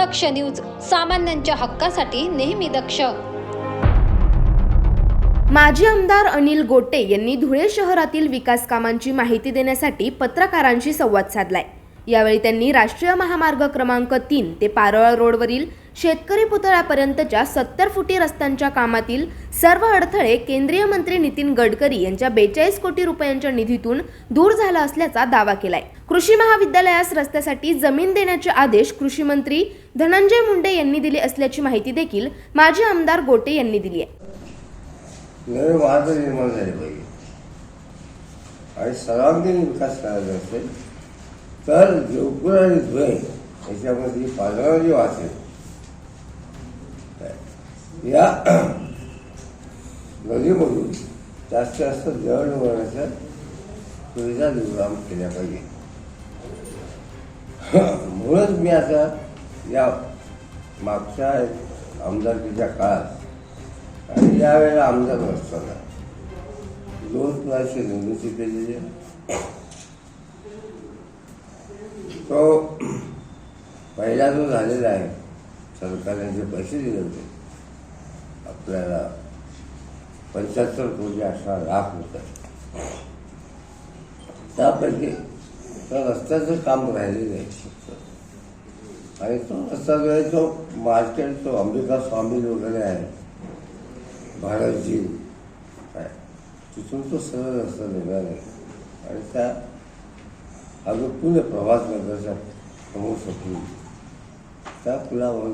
दक्ष news सामान्यांच्या हक्कासाठी नेहमी दक्ष. माजी आमदार अनिल गोटे यांनी धुळे शहरातील विकास कामांची माहिती देण्यासाठी पत्रकारांशी संवाद साधलाय. यावेळी त्यांनी राष्ट्रीय महामार्ग क्रमांक तीन ते पारोळा रोडवरील शेतकरी पुतळ्यापर्यंतच्या सत्तर फुटी रस्त्यांच्या कामातील सर्व अडथळे केंद्रीय मंत्री नितीन गडकरी यांच्या बेचाळीस कोटी रुपयांच्या निधीतून दूर झाला असल्याचा दावा केलाय. कृषी महाविद्यालयास रस्त्यासाठी जमीन देण्याचे आदेश कृषी मंत्री धनंजय मुंडे यांनी दिले असल्याची माहिती देखील माजी आमदार गोटे यांनी दिली आहे. आणि सर्वांगीण विकास करायचा असेल तर जोपूर आणि द्वय याच्यामध्ये पालना जी वाचेल या नदीमधून जास्तीत जास्त जळवण्याच्या सुविधा निर्माण केल्या पाहिजे. म्हणूनच मी आता या मागच्या आमदारकीच्या काळात आणि यावेळेला आमदार असताना दोन प्रकारची निर्मिती केलेली. आहे तो पहिला जो झालेला आहे. सरकारने जे पैसे दिले होते. आपल्याला पंच्याहत्तर कोटी अठरा लाख रुपये त्यापैकी त्या रस्त्याचं काम राहिलेलं आहे फक्त आणि तो रस्ता जो आहे तो मार्केट तो अंबिका स्वामी वगैरे आहे. भारतजी काय तिथून तो सरळ रस्ता निघाला. आहे आणि त्या अजून पुणे प्रवास नगरच्या समोर त्या पुलावर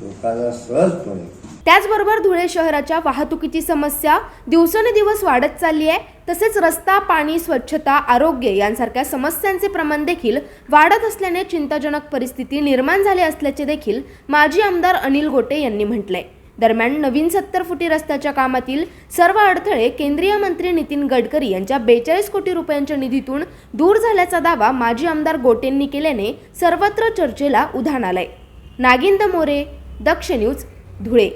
लोकांना सहजपणे त्याचबरोबर धुळे शहराच्या वाहतुकीची समस्या दिवसेंदिवस वाढत चालली आहे तसेच रस्ता पाणी स्वच्छता आरोग्य यांसारख्या समस्यांचे प्रमाण देखील वाढत असल्याने चिंताजनक परिस्थिती निर्माण झाली असल्याचे देखील माजी आमदार अनिल गोटे यांनी म्हटलंय दरम्यान नवीन सत्तर फुटी रस्त्याच्या कामातील सर्व अडथळे केंद्रीय मंत्री नितीन गडकरी यांच्या बेचाळीस कोटी रुपयांच्या निधीतून दूर झाल्याचा दावा माजी आमदार गोटेंनी केल्याने सर्वत्र चर्चेला उधाण आलंय. नागिंद मोरे दक्ष न्यूज धुळे.